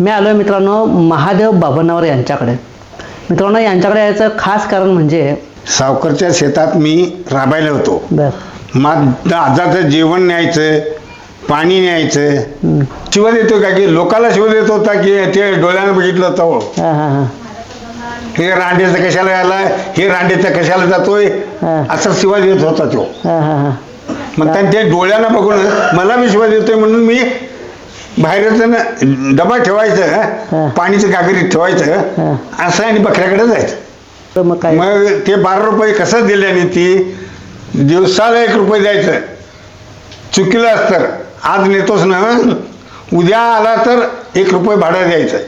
मी आलो आहे मित्रांनो महादेव बाबनावर यांच्याकडे. मित्रांनो यांच्याकडे यायचं खास कारण म्हणजे सावकरच्या शेतात मी राबायला होतो. बर. मग आजाचं जेवण न्यायचं पाणी न्यायचं शिवत येतो का की लोकाला शिवत येत होता की ते डोळ्यानं बघितलं होतं. हां. हां हां हे. रांडेचं कशाला आलाय? हे रांडेचं कशाला जातोय. असं शिवाज येत होता तो. हां हां हां. मग त्याने ते डोळ्यानं बघून मला विश्वास येतोय म्हणून मी बाहेरच ना डबा. ठेवायचं पाणीचं गागरीत ठेवायचं असं आणि बकऱ्याकडे जायचं. मग काय? मग ते बारा रुपये कसं दिल्याने ती दिवसाला एक रुपये द्यायचं. चुकीलं असतं. आज नेतोच ना उद्या आला तर एक रुपये भाडं द्यायचं.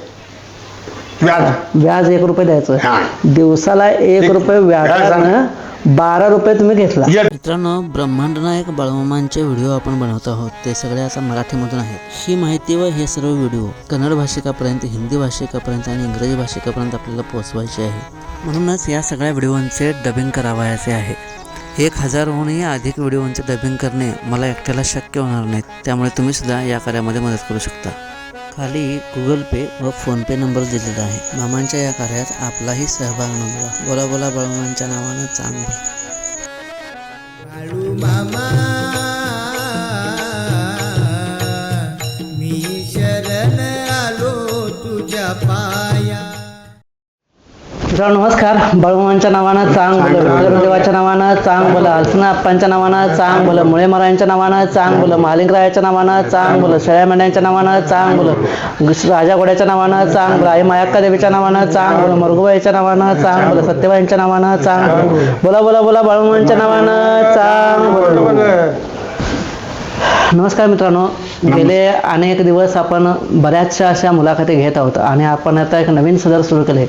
व्याज. व्याज एक रुपये द्यायचं. हा. दिवसाला एक एक- रुपये व्याजानं. बारा रुपये तुम्ही घेतला. मित्रांनो ब्रह्मांड नायक बाळमामांचे व्हिडिओ आपण बनवत आहोत. ते सगळे आता मराठीमधून आहेत. ही माहिती व हे सर्व व्हिडिओ कन्नड भाषिकापर्यंत हिंदी भाषिकापर्यंत आणि इंग्रजी भाषिकापर्यंत आपल्याला पोहोचवायचे आहे. म्हणूनच या सगळ्या व्हिडिओंचे डबिंग करावयाचे आहे. एक हजारहूनही अधिक व्हिडिओंचे डबिंग करणे मला एकट्याला शक्य होणार नाहीत त्यामुळे तुम्ही सुद्धा या कार्यामध्ये मदत करू शकता. खाली गुगल पे व फोनपे नंबर दिलेला आहे. मामांच्या या कार्यात आपलाही सहभाग नोंदवा. बोला बोला बळमांच्या नावानं चांगलं. मित्रांनो नमस्कार बाळूमांच्या नावानं चांग बोलं देवाच्या नावानं चांग बोलं अलसना अप्पांच्या नावानं चांग बोलं मुळे महाराजांच्या नावानं चांग बोलं महालिंगरायाच्या नावानं चांग बोलं शेळ्या मेंढ्यांच्या नावानं चांग बोलं राजा घोड्याच्या नावानं चांग बोलं आई मायाक्का देवीच्या नावानं चांग बोलं मरगुबाईच्या नावानं चांग बोलं सत्यबाईंच्या नावानं चांग बोलं बोला बोला बोला बाळूमांच्या नावानं चांग बोलं नमस्कार मित्रांनो. गेले अनेक दिवस आपण बऱ्याचशा अशा मुलाखती घेत आहोत आणि आपण आता एक नवीन सदर सुरू केले.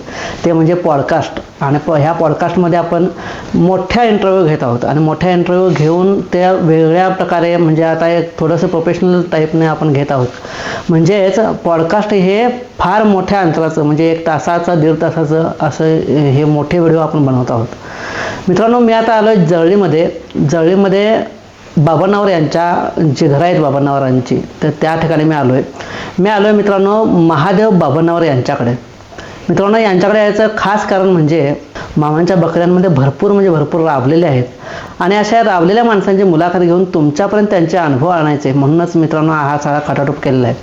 ते म्हणजे पॉडकास्ट आणि प ह्या पॉडकास्टमध्ये आपण मोठ्या इंटरव्ह्यू घेत आहोत. आणि मोठ्या इंटरव्ह्यू घेऊन त्या वेगळ्या प्रकारे म्हणजे आता एक थोडंसं प्रोफेशनल टाईपने आपण घेत आहोत. म्हणजेच पॉडकास्ट हे फार मोठ्या अंतराचं म्हणजे एक तासाचं दीड तासाचं असं हे मोठे व्हिडिओ आपण बनवत आहोत. मित्रांनो मी आता आलो आहे जळलीमध्ये. जळलीमध्ये बाबांनावर यांच्या जे घरं आहेत बाबांनावरांची तर त्या ठिकाणी मी आलो आहे मी आलो आहे मित्रांनो महादेव बाबांनावर यांच्याकडे. मित्रांनो यांच्याकडे यायचं खास कारण म्हणजे मामांच्या बकऱ्यांमध्ये भरपूर म्हणजे भरपूर राबलेले आहेत. आणि अशा राबलेल्या माणसांची मुलाखत घेऊन तुमच्यापर्यंत त्यांचे अनुभव आणायचे. म्हणूनच मित्रांनो हा सगळा खटाटोप केलेला आहे.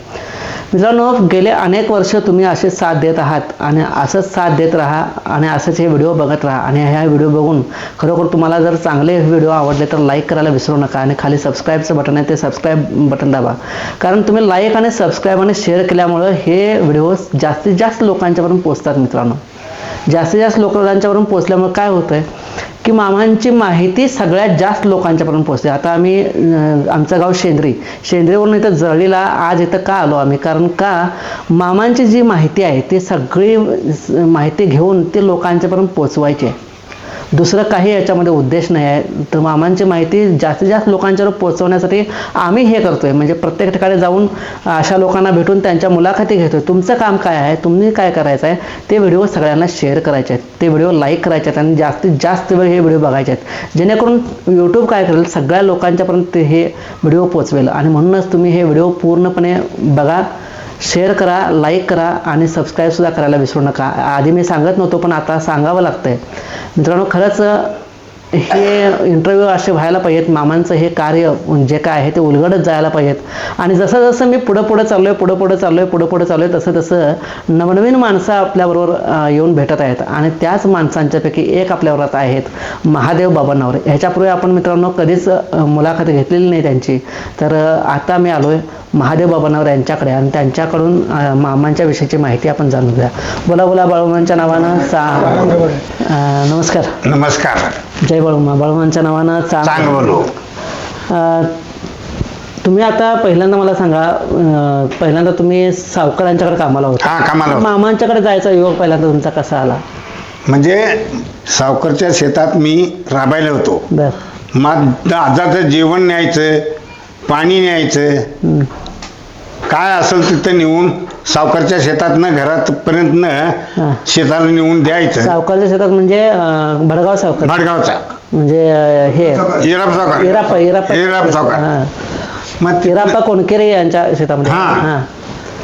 मित्रांनो गेले अनेक वर्ष तुम्ही असेच साथ देत आहात आणि असंच साथ देत राहा आणि असंच हे व्हिडिओ बघत राहा आणि ह्या व्हिडिओ बघून खरोखर तुम्हाला जर चांगले व्हिडिओ आवडले तर लाईक करायला विसरू नका आणि खाली सबस्क्राईबचं बटन आहे ते सबस्क्राईब बटन दाबा. कारण तुम्ही लाईक आणि सबस्क्राईब आणि शेअर केल्यामुळं हे व्हिडिओ जास्तीत जास्त लोकांच्यापर्यंत पोचतात मित्रांनो. जास्तीत जास्त लोकांच्यावरून पोचल्यामुळे काय होतं आहे की मामांची माहिती सगळ्यात जास्त लोकांच्यापर्यंत पोहोचते. आता आम्ही आमचं गाव शेंद्री. शेंद्रीवरून इथं जळलीला आज इथं का आलो आम्ही? कारण का? मामांची जी माहिती आहे ती सगळी माहिती घेऊन ते लोकांच्यापर्यंत पोचवायची आहे. दुसरं काही याच्यामध्ये उद्देश नाही आहे. तर मामांची माहिती जास्तीत जास्त लोकांच्यावर पोहोचवण्यासाठी आम्ही हे करतोय. म्हणजे प्रत्येक ठिकाणी जाऊन अशा लोकांना भेटून त्यांच्या मुलाखती घेतोय. तुमचं काम काय आहे? तुम्ही काय करायचं आहे? ते व्हिडिओ सगळ्यांना शेअर करायचे आहेत. ते व्हिडिओ लाईक करायचे आहेत आणि जास्तीत जास्त वेळ हे व्हिडिओ बघायचे आहेत. जेणेकरून यूट्यूब काय करेल? सगळ्या लोकांच्यापर्यंत हे व्हिडिओ पोचवेल आणि म्हणूनच तुम्ही हे व्हिडिओ पूर्णपणे बघा. शेअर करा लाईक करा आणि सबस्क्राईबसुद्धा करायला विसरू नका. आधी मी सांगत नव्हतो पण आता सांगावं लागतं आहे मित्रांनो खरंच हे इंटरव्ह्यू असे व्हायला पाहिजेत. मामांचं हे कार्य जे काय आहे ते उलगडत जायला पाहिजेत. आणि जसं जसं मी पुढं पुढं चाललोय पुढं पुढं चाललोय पुढं पुढं चाललोय तसं तसं नवनवीन माणसं आपल्याबरोबर येऊन भेटत आहेत. आणि त्याच माणसांच्यापैकी एक आपल्यावर आता आहेत महादेव बाबांनावर ह्याच्यापूर्वी आपण मित्रांनो कधीच मुलाखत घेतलेली नाही त्यांची. तर आता मी आलोय महादेव बाबांनावर यांच्याकडे. आणि त्यांच्याकडून मामांच्या विषयीची माहिती आपण जाणून घ्या बोला बोला बाळूमांच्या नावानं अं, नमस्कार. नमस्कार. जय बाळूमा बाळूमांच्या नावानं चांग बोलो तुम्ही आता पहिल्यांदा मला सांगा पहिल्यांदा तुम्ही सावकारांच्याकडे कामाला होता. हा कामाला. मामांच्याकडे जायचा योग पहिल्यांदा तुमचा कसा आला? म्हणजे सावकरच्या शेतात मी राबायला होतो. मग आजाचं जेवण न्यायचं पाणी न्यायचं. काय असेल तिथं नेऊन सावकारच्या शेतातनं घरातपर्यंत हा. शेताला नेऊन द्यायचं. सावकारच्या शेतात म्हणजे अं, भडगाव सावकार. भडगावचा. म्हणजे अं, हे. इराप सावकार. इराप्पा इराप सावकार. हां. मग इराप्पा कोणकेरे यांच्या शेतामध्ये. हां. हां.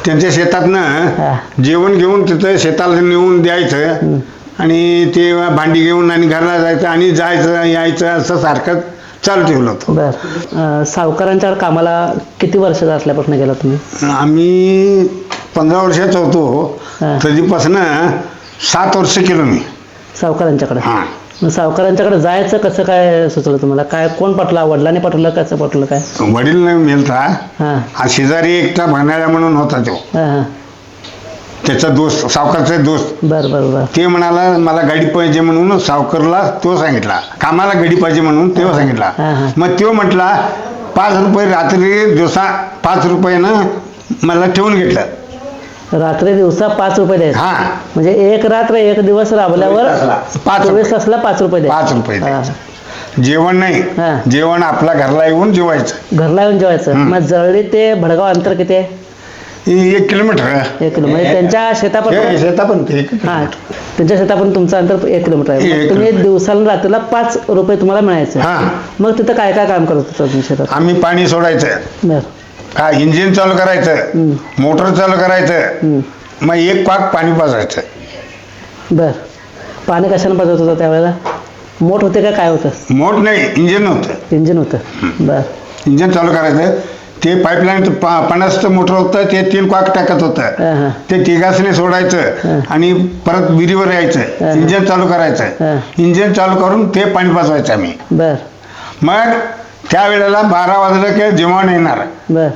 त्यांच्या हा. शेतातनं जेवण घेऊन तिथं शेताला नेऊन द्यायचं आणि ते भांडी घेऊन आणि घरला जायचं आणि जायचं यायचं असं सारखं चालू ठेवलं होतं. बर. अं, सावकारांच्याकडे कामाला किती वर्षाचा असल्यापासून गेला तुम्ही? आम्ही पंधरा वर्षाचा होतो. हा. कधीपासनं सात वर्ष केलं मी. सावकारांच्याकडे? हां. मग सावकारांच्याकडे जायचं कसं काय सुचलं तुम्हाला? काय कोण पाठला वडिलांनी पाठवलं कसं पाठवलं काय? वडील नाही मेलता. हां. हा शेजारी एकटा भांडाळ्या म्हणून होता तो. हां हां. त्याचा दोस्त सावकारचा दोस्त. बर बर बर. ते म्हणाला मला गाडी पाहिजे म्हणून सावकारला तो सांगितला. कामाला गाडी पाहिजे म्हणून तेव्हा सांगितला. हा, हा. मग तो म्हटला पाच रुपये रात्री दिवसा पाच रुपयानं मला ठेवून घेतलं. रात्री दिवसा पाच रुपये द्यायचे हा म्हणजे एक रात्र एक दिवस राबल्यावर पाच चोवीस रुपये. तासला पाच रुपये द्यायचे. पाच रुपये हां. द्यायचे. जेवण नाही हा. जेवण आपला घरला येऊन जेवायचं घरला येऊन जेवायचं. मग जळली ते भडगाव अंतर किती आहे हे एक किलोमीटर एक म्हणजे त्यांच्या शेतापासून हे शेता पण ते हा किलोमीटर. त्यांच्या शेतापासून तुमचं अंतर एक किलोमीटर आहे एक मग तुम्ही दिवसाला रात्रीला पाच रुपये तुम्हाला मिळायचे हा. मग तिथं काय काय काम करत होतं तुम्ही शेतात आम्ही पाणी सोडायचं बर का इंजिन चालू करायचं. मोटर चालू करायचं. मग एक पाक पाणी पाजायचं बर. पाणी कशाने पाजवत होतं त्यावेळेला? मोठ होते का काय होतं? मोठ नाही इंजिन नव्हतं इंजिन होतं. बर. इंजिन चालू करायचं ते पाईपलाईन पन्नासचं मोटर होतं ते तीन क्वाक टाकत होतं. ते तिघासने सोडायचं आणि परत विहिरीवर यायचं. इंजिन चालू. करायचं इंजिन चालू करून ते पाणी पाजवायचं आम्ही. बर. मग त्यावेळेला बारा वाजलं की जेवण येणार. बर.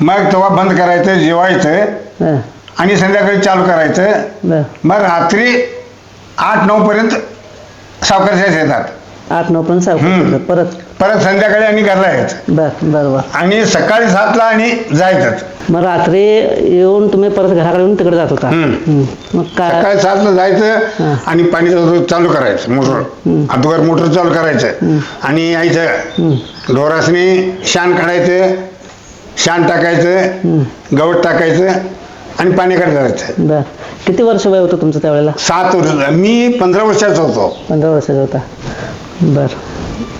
मग तेव्हा बंद करायचं जेवायचं आणि संध्याकाळी चालू करायचं. बर. मग रात्री आठ नऊ पर्यंत सावकारच्या शेतात आठ नऊ पण सावकार. परत परत संध्याकाळी आणि घरला यायचं. बर बर बर आणि सकाळी सातला आणि जायचंच मग रात्री येऊन तुम्ही परत घराकडे येऊन तिकडे जात होता. हम्म. हम्म. मग काय? सकाळी सातला. जायचं आणि पाणी चालू करायचं मोटर. अगोदर मोटर चालू करायचं. आणि यायचं. ढोरासनी शान काढायचं शान टाकायचं गवत टाकायचं आणि पाण्याकडे जायचं. बर. किती वर्ष वय होतं तुमचं त्यावेळेला? सात वर्ष मी पंधरा वर्षाचा होतो. पंधरा वर्षाचा होता. बर.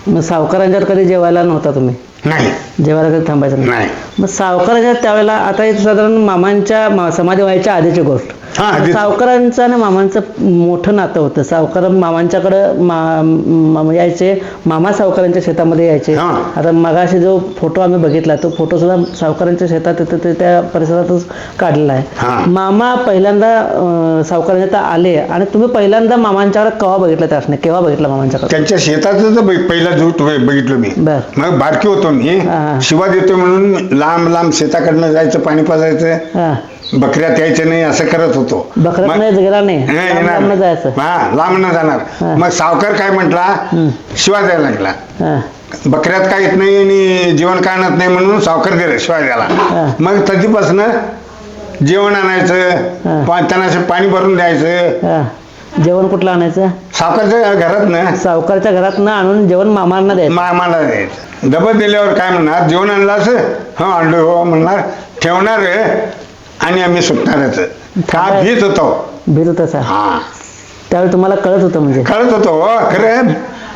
मग सावकारांच्यात कधी जेवायला नव्हता तुम्ही? नाही. जेवायला कधी थांबायचं नाही? मग सावकाराच्या त्यावेळेला आता हे साधारण मामांच्या मा- समाधी व्हायच्या आधीची गोष्ट. हा. सावकारांचं आणि मामांचं मोठं नातं होतं. सावकार मामांच्याकडं मा यायचे मामा सावकारांच्या शेतामध्ये यायचे. आता मगाशी जो फोटो आम्ही बघितला तो फोटो सुद्धा सावकारांच्या शेतात तिथं ते त्या परिसरातच काढलेला. आहे. मामा पहिल्यांदा सावकारांच्या आले आणि तुम्ही पहिल्यांदा मामांच्याकडे केव्हा बघितलं त्यासने? केव्हा बघितलं मामांच्याकडे? त्यांच्या शेतातच पहिला झूट बघितलं मी. बर. मग बारकी होतो मी. शिवा देतो म्हणून लांब लांब शेताकडनं जायचं पाणी पाजायचं. बकऱ्यात यायचं नाही असं करत होतो. बकऱ्यात मग- नाही गेला नाही. नाही, लांब येणार. लांबनं जायचं. हा लांब न. जाणार मग सावकार काय म्हटला? शिवा द्यायला लागला. हा. बकऱ्यात काय येत नाही आणि जेवण काय आणत नाही म्हणून सावकार दिलं शिवा हा. द्यायला मग कधीपासनं जेवण. आणायचं पा- त्यांना असं पाणी भरून द्यायचं. हा. जेवण कुठलं आणायचं? सावकारच्या घरात ना सावकारच्या घरात न आणून जेवण मामांना द्यायचं. मामाला द्यायचं. डबल दिल्यावर काय म्हणणार? जेवण आणलं असं? हो आणलं हो म्हणणार. ठेवणार आणि आम्ही सुटणारच. का भीत होतो? भीत होता सा हा. त्यावेळी तुम्हाला कळत होतं म्हणजे. कळत होतो हो, खरं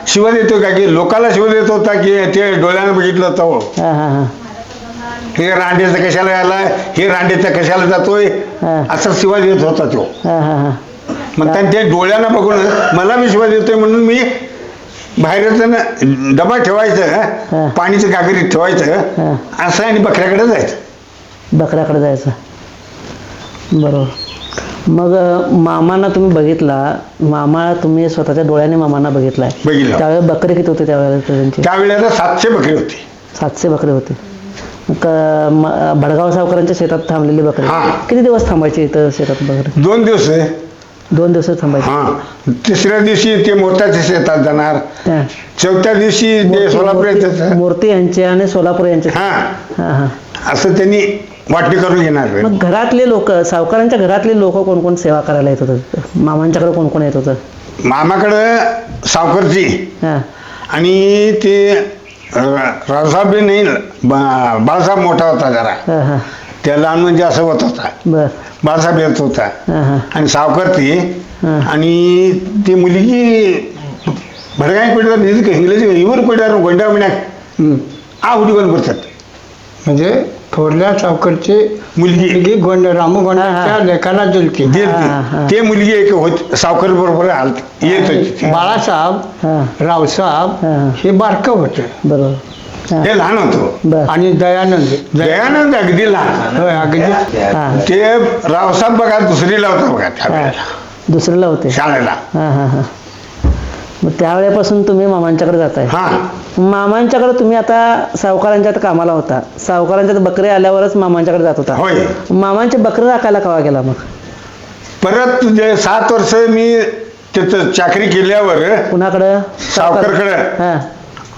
शिव देतो का की लोकाला शिव देत होता की ते डोळ्यानं बघितलं होतं हा. हा हा हे. रांडेचं कशाला यायला हे रांडेचं कशाला जातोय? हा. असं शिवा देत होता तो. हा हा हा. मग त्यांनी ते डोळ्यानं बघून मला मी शिवा देतोय म्हणून मी बाहेरच ना डबा. ठेवायचं पाणीचं गागरीत हा. ठेवायचं असं आणि बकऱ्याकडे जायचं. बकऱ्याकडे जायचं. बरोबर. मग मामांना तुम्ही बघितला मामा तुम्ही स्वतःच्या डोळ्याने मामांना बघितलाय. बघितलं. त्यावेळेस बकरे किती होते त्यावेळेला त्यांची? त्यावेळेला सातशे बकरी होती. सातशे बकरे होते. म- भडगाव सावकरांच्या शेतात थांबलेली बकरी. हा. किती दिवस थांबायची इथं शेतात बकरी? दोन दिवस आहे. दोन दिवस थांबायची. हा. तिसऱ्या दिवशी ते मोत्याच्या शेतात जाणार. त्या. चौथ्या दिवशी ते मूर्ती- सोलापूर मूर्ती- येतात मूर्ती यांचे आणि सोलापूर यांचे. हा. हा हा. असं त्यांनी वाटणी करून घेणार मग घरातले लोक सावकारांच्या घरातले लोक कोण कोण सेवा करायला येत होतं? मामांच्याकडे कोण कोण येत होतं? मामाकडं सावकरची हा. आणि ते रावसाहेब बी नाही बा- बाळासाहेब मोठा होता जरा. हा हा. त्या लहान म्हणजे असं होत होता. बर. बाळासाहेब येत होता. हा हा. आणि सावकर ती हा. आणि ती मुलगी भडगाई पेटवर इंग्लिश इवर पेटवर गोंड्या हम्म. आ करतात म्हणजे थोरल्या सावकरची मुलगी. मुलगी. गोंड रामू गोंडाच्या. लेखाला दिलती. दिलती. ते मुलगी एक होत सावकर बरोबर आलती येत होती. ती. बाळासाहेब रावसाहेब हा. हे बारकं होतं. बरोबर. हा, हे लहान होतो. बर. आणि दयानंद दयानंद. अगदी लहान. होय अगदी. हा. ते रावसाहेब बघा दुसरीला होता बघा हा. दुसरीला होते. शाळेला. हा हा हा. मग त्यावेळेपासून तुम्ही मामांच्याकडे जाताय. हा. मामांच्याकडे तुम्ही आता सावकारांच्यात कामाला होता. सावकारांच्यात बकरे आल्यावरच मामांच्याकडे जात होता. होय. मामांचे बकरे राखायला कवा गेला मग? परत जे सात वर्ष मी तिथं चाकरी केल्यावर कुणाकडं? सावकारकडं. हा.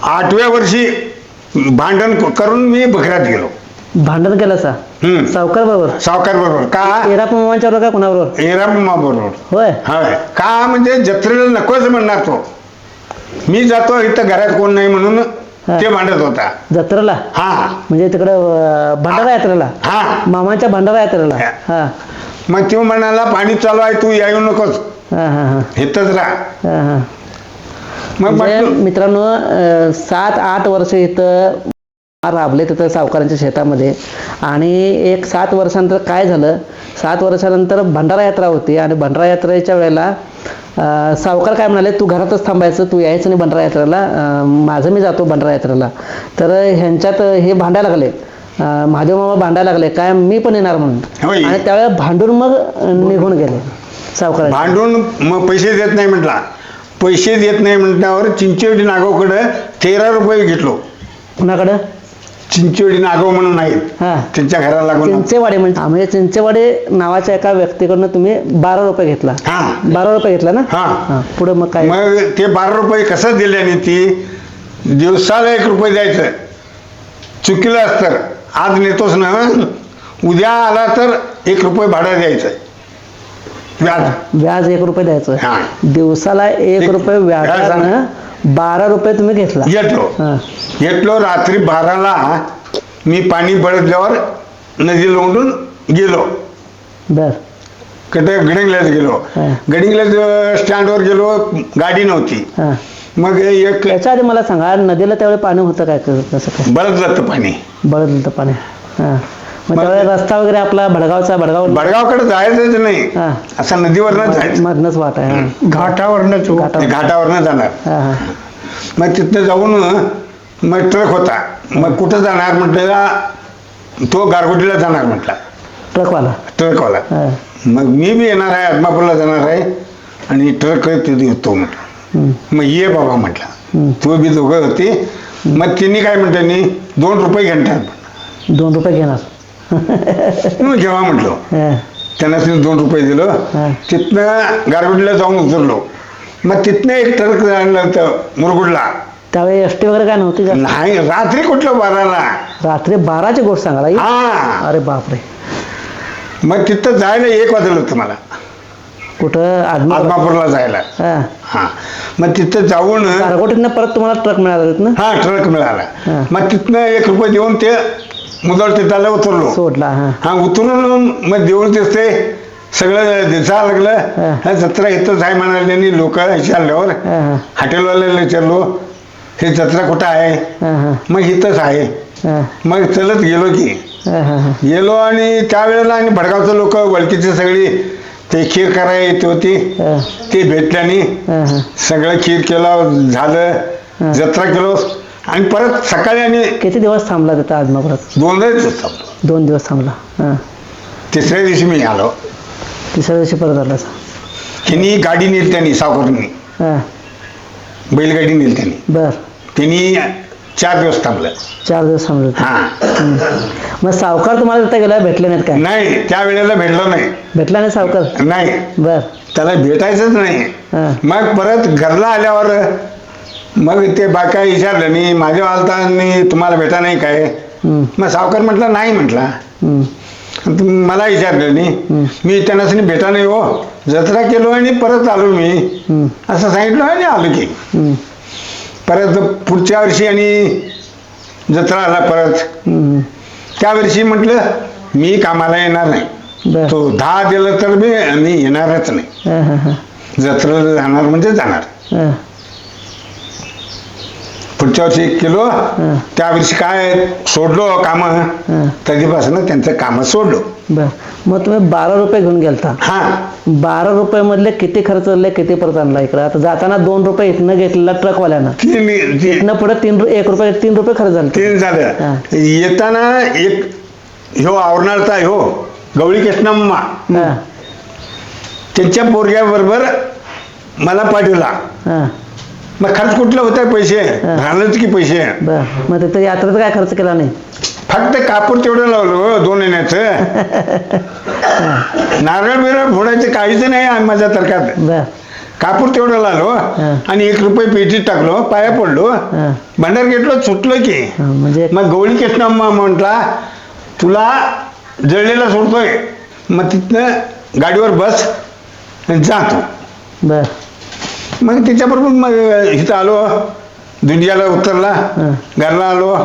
आठव्या वर्षी भांडण करून मी बकऱ्यात गेलो. भांडण केलं सा हम्म. सावकार बरोबर? सावकार बरोबर. का? एराप मामांच्या बरोबर का कुणाबरोबर? एरामा बरोबर होय. होय का म्हणजे जत्रेला नकोच म्हणणार तो. मी जातो इथं घरात कोण नाही म्हणून ते भांडत होता. जत्रेला? हा. म्हणजे तिकडं भंडारा यात्रेला? हा. मामाच्या भंडारा यात्रेला? हा. हा. मग तो म्हणाला पाणी चालू आहे तू येऊ नकोस. हा हा हा. इथंच राहा. हा हा. मग म्हणजे म्हटलं, मित्रांनो अं, सात आठ वर्ष इथं राबले तिथं सावकारांच्या शेतामध्ये. आणि एक सात वर्षानंतर काय झालं? सात वर्षानंतर भंडारा यात्रा होती आणि भंडारा यात्रेच्या वेळेला सावकार काय म्हणाले तू घरातच थांबायचं तू यायचं नाही भंडारा यात्रेला माझं मी जातो भंडारा यात्रेला. तर ह्यांच्यात हे भांडायला लागले. महादेव मामा भांडायला लागले काय मी पण येणार म्हणून. आणि त्यावेळेला भांडून मग निघून गेले सावकार भांडून मग पैसे देत नाही म्हटला. पैसे देत नाही म्हटल्यावर चिंचवडी नागावकडं तेरा रुपये घेतलो. कुणाकडं? चिंचवडी नागाव म्हणून आहेत. हा. त्यांच्या घराला लागून चिंचेवाडे म्हणजे म्हणजे चिंचेवाडे नावाच्या एका व्यक्तीकडनं तुम्ही बारा रुपये घेतला. हा. बारा रुपये घेतला ना? हा. हा पुढे मग काय? मग ते बारा रुपये कसं दिल्याने ती? दिवसाला एक रुपये द्यायचं. चुकीलं असतं. आज नेतोच ना उद्या आला तर एक रुपये भाडं द्यायचं. व्याज. व्याज एक रुपये द्यायचं. हा. दिवसाला एक एक- रुपये व्याजानं बारा रुपये तुम्ही घेतला. घेतलो. हा. घेतलो रात्री बाराला मी पाणी बळदल्यावर नदी लोंडून गेलो. बर. कुठे गडिंगल्यात गेलो. हा. स्टँडवर गेलो गाडी नव्हती. हा. मग एक याच्या आधी मला सांगा नदीला त्यावेळी पाणी होतं काय? कसं काय? बळद जातं पाणी. बळद होतं पाणी. हा. मग रस्ता वगैरे आपला भडगावचा भडगाव बडगावकडे जायचंच नाही. हा. असं नदीवरनं जायचं. मधनच वाट आहे हा. घाटावरनच घाटावर. घाटावरनं जाणार. हा हा. मग तिथनं जाऊन मग ट्रक होता. मग कुठं जाणार म्हटलं? तो गारगोटीला जाणार म्हटला. ट्रकवाला. ट्रकवाला. हा. मग मी बी येणार आहे आदमापूरला जाणार आहे. आणि ट्रक तिथे येतो म्हटलं. हम्म, मग ये बाबा म्हटला. तो बी दोघं होते. मग त्यांनी काय म्हणतानी दोन रुपये घेणार दोन रुपये घेणार. मग घेवा म्हटलो त्यांना तिने दोन रुपये दिलं. तिथनं गारगोटीला जाऊन उतरलो मग तिथनं एक ट्रक आणलं होतं मुरगुडला. त्यावेळी एस टी वगैरे काय नव्हती का? नाही रात्री कुठलं बाराला? रात्री बाराची गोष्ट सांगा. आई. हा. अरे बापरे. मग तिथं जायला एक वाजलं होतं मला. कुठं? आदमा आदमापूरला जायला. हा. हा. मग तिथं जाऊन गारगोटीतनं परत तुम्हाला ट्रक मिळाला ना हा ट्रक मिळाला. मग तिथनं एक रुपये देऊन ते मुदळ तिथाला उतरलो. सोडला हा. हा उतरून मग देऊळ दिसते सगळं दिसायला हा. लागलं. हा. जत्रा इथंच आहे म्हणाले त्यांनी लोक विचारल्यावर हा हा. हॉटेलवाल्याला विचारलो हे जत्रा कुठं आहे? हा हा. मग इथंच आहे. हा. मग चलत गेलो की. हा हा हा. गेलो आणि त्यावेळेला आणि भडगावचं लोक वळकीची सगळी ते खीर करायला येत होती. ते भेटल्याने सगळं खीर केलं झालं जत्रा केलो. आणि परत सकाळी आणि किती दिवस थांबला तिथं आदमापुरात दोनच थांबलो. दोन दिवस थांबला. हा. तिसऱ्या दिवशी मी आलो. तिसऱ्या दिवशी परत आला. त्यांनी गाडी नेली त्यांनी सावकारांनी. हा. बैलगाडी नेली त्यांनी. बर. त्यांनी चार दिवस थांबलं. चार दिवस थांबले. हा. मग सावकार तुम्हाला तिथं गेला भेटले नाहीत काय? नाही त्या वेळेला भेटलो नाही. भेटला नाही सावकार? नाही. बर. त्याला भेटायचंच नाही. हा. मग परत घरला आल्यावर मग ते बाका विचारलं मी माझ्या आलता आणि तुम्हाला भेटा नाही काय? हम्म, मग सावकार म्हटला नाही म्हटला. हम्म, आणि तुम्ही मला विचारलं नाही मी त्यांना भेटा नाही हो. जत्रा केलो आणि परत आलो मी. हम्म, असं सांगितलं आणि आलो की. हम्म, परत पुढच्या वर्षी आणि जत्रा आला परत. त्या वर्षी म्हटलं मी कामाला येणार नाही. तो दहा दिलं तर मी मी येणारच नाही. जत्रेला जाणार म्हणजे जाणार. पुढच्या वर्षी एक किलो त्या वर्षी काय सोडलो काम. कधीपासून त्यांचं काम सोडलो. बर. मग तुम्ही बारा रुपये घेऊन गेलता. हा. बारा रुपये मधले किती खर्च झाले किती परत आणला इकडे? आता जाताना दोन रुपये इथनं घेतलेला ट्रकवाल्यानं. तीन तीन इथनं पुढे तीन रु- एक रुपये तीन रुपये खर्च झाले. तीन हा. झालं येताना एक ह्यो आवरणारचा ह्यो गवळी कृष्णम्मा हा. त्यांच्या पोरग्याबरोबर मला पाठवला. हा. मग खर्च कुठलं होतं पैसे? राहिलंच की पैसे? बर मग तिथं यात्रेत काय खर्च केला नाही. फक्त कापूर तेवढं लावलं हो, दोन येण्याचं. नारळ बिरळ फोडायचं काहीच नाही आहे माझ्या तर्कात. बर. कापूर तेवढं लावलो आणि एक रुपये पेटीत टाकलो पाया पडलो. हा. भंडार घेतलो सुटलो की. हा, म्हणजे मग गवळी कृष्णम्मा म्हटला तुला जळलेला सोडतोय. मग तिथनं गाडीवर बस आणि जातो बर. मग त्याच्याबरोबर मग इथं आलो. दुनियाला उतरला. घरला आलो.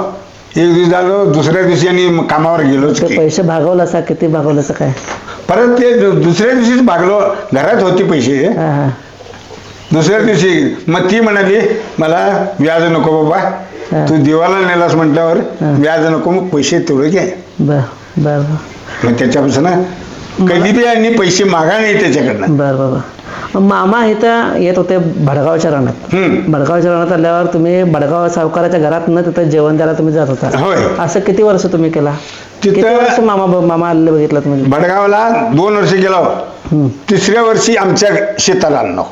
एक दिवस आलो दुसऱ्या दिवशी आणि कामावर ते की. पैसे भागवलं असा किती भागवलं असं काय? परत ते दु- दुसऱ्या दिवशीच भागलो. घरात होते पैसे. हा हा. दुसऱ्या दिवशी मग ती म्हणाली मला व्याज नको बाबा. तू देवाला नेलास म्हटल्यावर. व्याज नको मग पैसे तेवढे घे. बर बर. मग त्याच्यापासून कधी बी आणि पैसे मागा नाही त्याच्याकडनं. बर बाबा मामा इथं येत होते भडगावच्या रानात. भडगावच्या रानात आल्यावर तुम्ही भडगाव सावकाराच्या घरात न तिथं जेवण द्यायला तुम्ही जात होता. असं किती वर्ष तुम्ही केला? किती वर्ष मामा मामा आलेलं बघितलं तुम्ही? भडगावला दोन वर्ष गेलो. तिसऱ्या वर्षी आमच्या शेताला आणलो.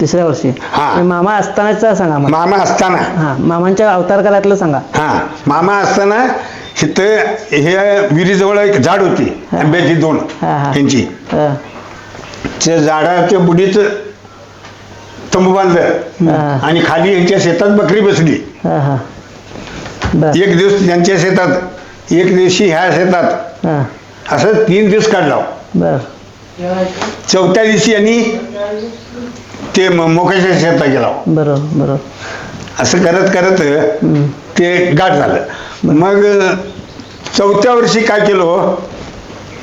तिसऱ्या वर्षी? हा. आणि मामा असतानाच सांगा मला. मामा असताना. हा मामांच्या अवतार काळातलं सांगा. हा मामा असताना इथं हे विहिरीजवळ एक झाड होती. आंब्याची दोन हा, हा. यांची. हा, त्या झाडाच्या बुडीत तंबू बांधलं. हा. आणि खाली यांच्या शेतात बकरी बसली. हा हा. बर. एक दिवस त्यांच्या शेतात एक दिवशी ह्या शेतात हा. असं तीन दिवस काढला. बर. चौथ्या दिवशी यांनी ते म- मोक्याच्या शेतात गेला. बरोबर बरोबर. असं करत करत हम्म. ते गाठ झालं. मग चौथ्या वर्षी काय केलं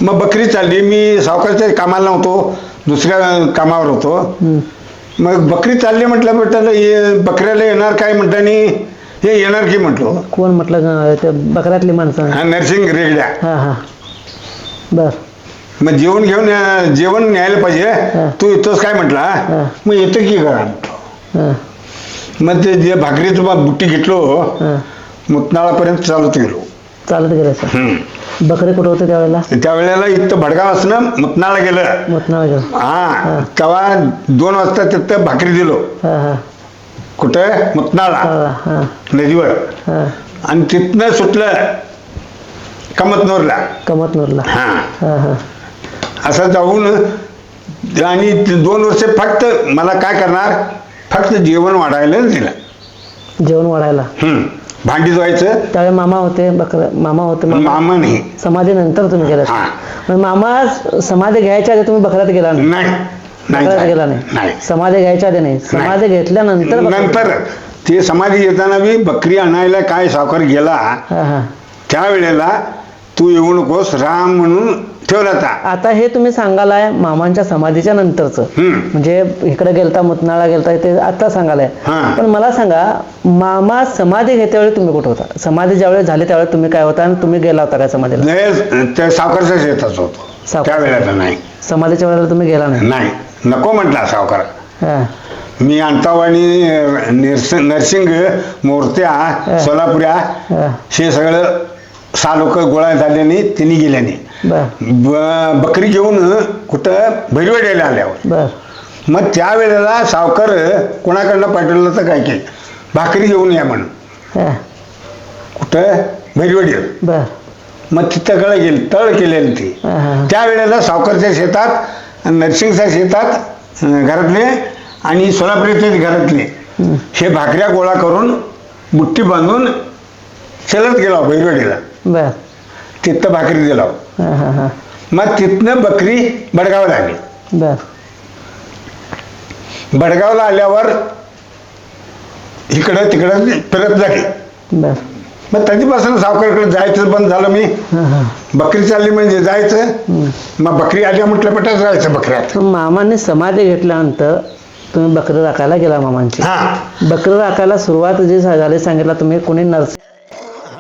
मग बकरी चालली. मी सावकारच्या कामाला नव्हतो. दुसऱ्या कामावर होतो. मग बकरी चालली म्हटलं म्हटलं हे बकऱ्याला येणार काय? आणि हे येणार की? म्हटलो. कोण म्हटलं बकऱ्यातली माणसं? हा नरसिंग रेगड्या. हा हा. बर. मग जेवण घेऊन अं, जेवण न्यायला पाहिजे. तू येतोस काय? म्हटला. मग येतो की का हा. मग ते जे भाकरीचं बा बुट्टी घेतलो हा. मुतनाळापर्यंत चालत गेलो. चालत गेलं सर. बकरी कुठं होते त्यावेळेला? त्यावेळेला इथं भडगाव असणं मुतनाळा गेलं. मतनाळ गेलं. हा. तेव्हा दोन वाजता तिथं भाकरी दिलो. हा हा. कुठं? मुतनाळा हा हा. नदीवर. हा. आणि तिथनं सुटलं कमतनूरला. कमतनूरला. हा. हा हा. असं जाऊन आणि ते दोन वर्ष फक्त मला काय करणार? फक्त जेवण वाढायला दिलं. जेवण वाढायला. हम्म. भांडी धुवायचं? त्यावेळी मामा होते बकर मामा होते मामा. मामा नाही. समाधी नंतर तुम्ही गेला हा. पण मामा समाधी घ्यायच्या आधी तुम्ही बकऱ्यात गेला नाही? नाही. नाही बकऱ्यात गेला नाही? नाही. नाही. समाधी घ्यायच्या आधी नाही. समाधी घेतल्यानंतर बकऱ्यात नंतर ते समाधी येताना बी बकरी आणायला काय सावकार गेला? हा हा. त्यावेळेला तू येऊ नकोस राम म्हणून ठेवला होता. आता हे तुम्ही सांगालाय मामांच्या समाधीच्या नंतरचं. हम्म. म्हणजे इकडे गेलता मुतनाळा गेलता ते आता सांगालाय. हा. पण मला सांगा मामा समाधी घेत्या वेळी तुम्ही कुठं होता? समाधी ज्यावेळी झाली त्यावेळी तुम्ही काय होता आणि तुम्ही गेला होता काय समाधीला? नाही सावकारच्या शेतात होतो. सावकार- त्यावेळेला नाही. समाधीच्या वेळेला तुम्ही गेला नाही? नाही. नको म्हटला सावकार. हा. मी अंतावाणी नरस नरसिंग मूर्त्या सोलापुऱ्या हा. हे सगळं सहा लोक गोळा झाल्याने त्यांनी गेल्याने. बर. ब- बकरी घेऊन कुठं? भैरवाड्याला आल्यावर. बर. मग त्यावेळेला सावकार कोणाकडनं पाठवलं तर काय केलं? भाकरी घेऊन या म्हणून. हा. कुठं? भैरवाडी बर. मग तिथं गळ गेली तळ केलेली ती. हा हा. त्यावेळेला सावकारच्या शेतात नरसिंगच्या शेतात अं, घरातले आणि सोलापूरचे घरातले हे भाकऱ्या गोळा करून बुट्टी बांधून चलत गेला भैरवाडीला बर. तिथं भाकरी दिला हा हा हा. मग तिथनं बकरी बडगावला आली बर. बडगावला आल्यावर इकडं तिकडं फिरत झाली बर. मग कधीपासून सावकारकडे जायचं बंद झालं मी. हा हा. बकरी चालली म्हणजे जायचं. मग बकरी आल्या म्हटलं पटाच जायचं बकऱ्यात. मामाने समाधी घेतल्यानंतर तुम्ही बकरी राखायला गेला मामांची. हा. बकरी राखायला सुरुवात जी झाली सांगितलं तुम्ही कोणी नर्स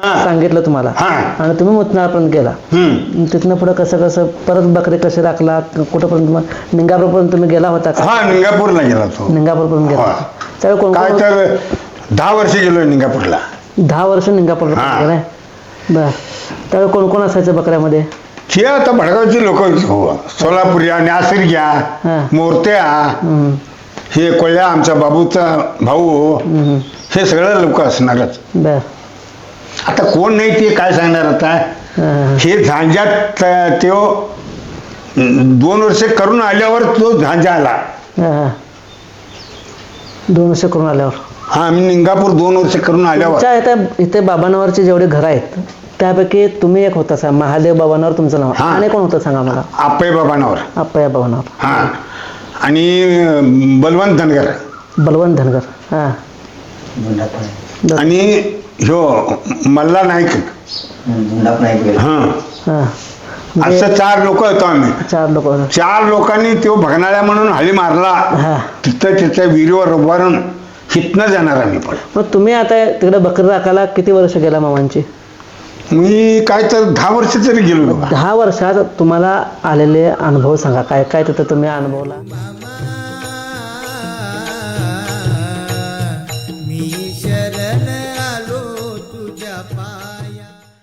हा. सांगितलं तुम्हाला. हा. आणि तुम्ही मुतनाळपर्यंत गेला. हम्म. तिथनं पुढं कसं कसं परत बकरी कशी राखला कुठंपर्यंत मग निंगापूरपर्यंत तुम्ही गेला होता का? हा निंगापूरला गेला तो निंगापूरपर्यंत गेला. हा. त्यावेळी कोण काय कोण तर दहा वर्ष गेलो निंगापूरला. दहा वर्ष निंगापूरला हा. गेलाय? बर. त्यावेळी कोण कोण असायचं बकऱ्यामध्ये? हे आता भडगावची लोक सोलापुऱ्या नासिरग्या हा. मोरत्या हम्म, हे कोळ्या आमचा बाबूचा भाऊ हम्म, हे सगळं लोक असणारच. बर. आता कोण नाही ते काय सांगणार आता? हा, झांजात अं, दोन वर्ष करून आल्यावर तो झांजा आला. दोन वर्ष करून आल्यावर. हा मी निंगापूर दोन वर्ष करून आल्यावर. इथे इथे बाबांवरचे जेवढे घर आहेत त्यापैकी तुम्ही एक होता सांगा. महादेव बाबांवर तुमचं नाव. हा. आणि कोण होतं सांगा मला? आप्पे बाबांवर. अप्पया बाबांवर. हा. आणि बलवंत धनगर. बलवंत धनगर. हा. आणि ह्यो मल्ला नाईक. हा. हा. म्हणजे असं चार लोक होतो आम्ही. चार लोक चार लोकांनी तो भगनाळ्या म्हणून हली मारला. हा. तिथं तिथं विहिरीवर उभारून हितनं जाणार आम्ही पण. मग तुम्ही आता तिकडे बकरी राखायला किती वर्ष गेला मामांची? मी काय तर दहा वर्ष तरी गेलो. दहा वर्षात तुम्हाला आलेले अनुभव सांगा. काय काय तिथं तुम्ही अनुभवला?